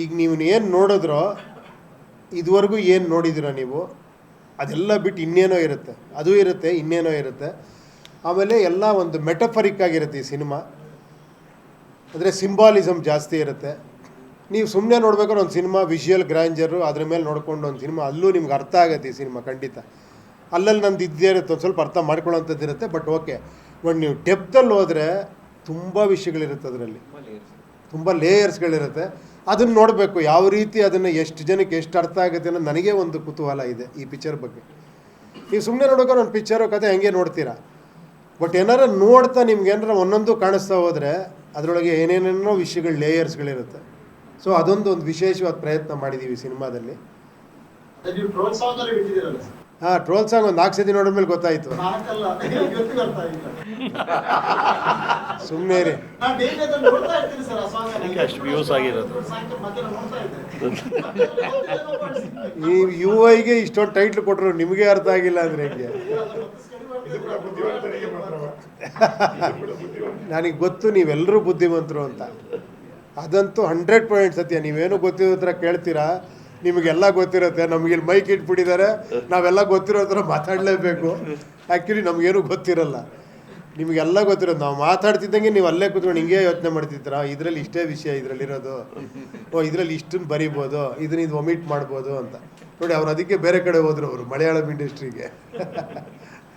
ಈಗ ನೀವು ಏನು ನೋಡಿದ್ರೋ, ಇದುವರೆಗೂ ಏನು ನೋಡಿದಿರ ನೀವು? ಅದೆಲ್ಲ ಬಿಟ್ಟು ಇನ್ನೇನೋ ಇರುತ್ತೆ. ಅದು ಇರುತ್ತೆ, ಇನ್ನೇನೋ ಇರುತ್ತೆ. ಆಮೇಲೆ ಎಲ್ಲ ಒಂದು ಮೆಟಫರಿಕ್ ಆಗಿರುತ್ತೆ ಈ ಸಿನಿಮಾ. ಅಂದರೆ ಸಿಂಬಾಲಿಸಮ್ ಜಾಸ್ತಿ ಇರುತ್ತೆ. ನೀವು ಸುಮ್ಮನೆ ನೋಡ್ಬೇಕಾದ್ರೆ ಒಂದು ಸಿನಿಮಾ ವಿಷುಯಲ್ ಗ್ರ್ಯಾಂಜರು, ಅದ್ರ ಮೇಲೆ ನೋಡ್ಕೊಂಡು ಒಂದು ಸಿನಿಮಾ, ಅಲ್ಲೂ ನಿಮ್ಗೆ ಅರ್ಥ ಆಗುತ್ತೆ ಈ ಸಿನಿಮಾ ಖಂಡಿತ. ಅಲ್ಲಲ್ಲಿ ನಂದು ಇದ್ದೇ ಇರುತ್ತೆ, ಒಂದು ಸ್ವಲ್ಪ ಅರ್ಥ ಮಾಡ್ಕೊಳ್ಳೋಂಥದ್ದು ಇರುತ್ತೆ, ಬಟ್ ಓಕೆ. ಬಟ್ ನೀವು ಡೆಪ್ತಲ್ಲಿ ಹೋದರೆ ತುಂಬ ವಿಷಯಗಳಿರುತ್ತೆ ಅದರಲ್ಲಿ. ತುಂಬ ಲೇಯರ್ಸ್ಗಳಿರುತ್ತೆ ಅದನ್ನು ನೋಡಬೇಕು ಯಾವ ರೀತಿ ಅದನ್ನು ಎಷ್ಟು ಜನಕ್ಕೆ ಎಷ್ಟು ಅರ್ಥ ಆಗುತ್ತೆ ಅನ್ನೋ ನನಗೆ ಒಂದು ಕುತೂಹಲ ಇದೆ ಈ ಪಿಕ್ಚರ್ ಬಗ್ಗೆ. ನೀವು ಸುಮ್ಮನೆ ನೋಡೋಕೆ ಒಂದು ಪಿಕ್ಚರು ಕತೆ ಹಂಗೆ ನೋಡ್ತೀರಾ? ಬಟ್ ಏನಾರ ನೋಡ್ತಾ ನಿಮ್ಗೆ ಏನಾರ ಒಂದೊಂದು ಕಾಣಿಸ್ತಾ ಹೋದರೆ ಅದರೊಳಗೆ ಏನೇನೇನೋ ವಿಷಯಗಳು ಲೇಯರ್ಸ್ಗಳಿರುತ್ತೆ ಸೊ ಅದೊಂದು ಒಂದು ವಿಶೇಷವಾದ ಪ್ರಯತ್ನ ಮಾಡಿದ್ದೀವಿ ಸಿನಿಮಾದಲ್ಲಿ. ಹಾಂ ಟ್ರೋಲ್ ಸಾಂಗ್ ಒಂದು ನಾಲ್ಕು ಸತಿ ನೋಡಿದ್ಮೇಲೆ ಗೊತ್ತಾಯಿತು. ಸುಮ್ಮನೆ ರೀ ಈ ಯು ಐಗೆ ಇಷ್ಟೊಂದು ಟೈಟ್ಲ್ ಕೊಟ್ಟರು ನಿಮಗೆ ಅರ್ಥ ಆಗಿಲ್ಲ ಅಂದರೆ ಹೇಗೆ? ನನಗೆ ಗೊತ್ತು ನೀವೆಲ್ಲರೂ ಬುದ್ಧಿವಂತರು ಅಂತ. ಅದಂತೂ ಹಂಡ್ರೆಡ್ ಪಾಯಿಂಟ್ ಸತ್ಯ. ನೀವೇನು ಗೊತ್ತಿರೋ ಹತ್ರ ಕೇಳ್ತೀರಾ? ನಿಮಗೆಲ್ಲ ಗೊತ್ತಿರುತ್ತೆ. ನಮಗೆ ಇಲ್ಲಿ ಮೈಕ್ ಇಟ್ಬಿಟ್ಟಿದ್ದಾರೆ. ನಾವೆಲ್ಲ ಗೊತ್ತಿರೋ ಹತ್ರ ಮಾತಾಡಲೇಬೇಕು. ಆ್ಯಕ್ಚುಲಿ ನಮಗೇನು ಗೊತ್ತಿರಲ್ಲ. ನಿಮಗೆಲ್ಲ ಗೊತ್ತಿರೋದು, ನಾವು ಮಾತಾಡ್ತಿದ್ದಂಗೆ ನೀವು ಅಲ್ಲೇ ಕೂತ್ಕೊಂಡು ಹಿಂಗೆ ಯೋಚನೆ ಮಾಡ್ತಿದ್ದೀರಾ? ಇದರಲ್ಲಿ ಇಷ್ಟೇ ವಿಷಯ ಇದರಲ್ಲಿರೋದು. ಓ, ಇದರಲ್ಲಿ ಇಷ್ಟನ್ನು ಬರಿಬೋದು, ಇದನ್ನ ಇದು ಒಮಿಟ್ ಮಾಡ್ಬೋದು ಅಂತ. ನೋಡಿ, ಅವ್ರು ಅದಕ್ಕೆ ಬೇರೆ ಕಡೆ ಹೋದ್ರು ಅವರು, ಮಲಯಾಳಂ ಇಂಡಸ್ಟ್ರಿಗೆ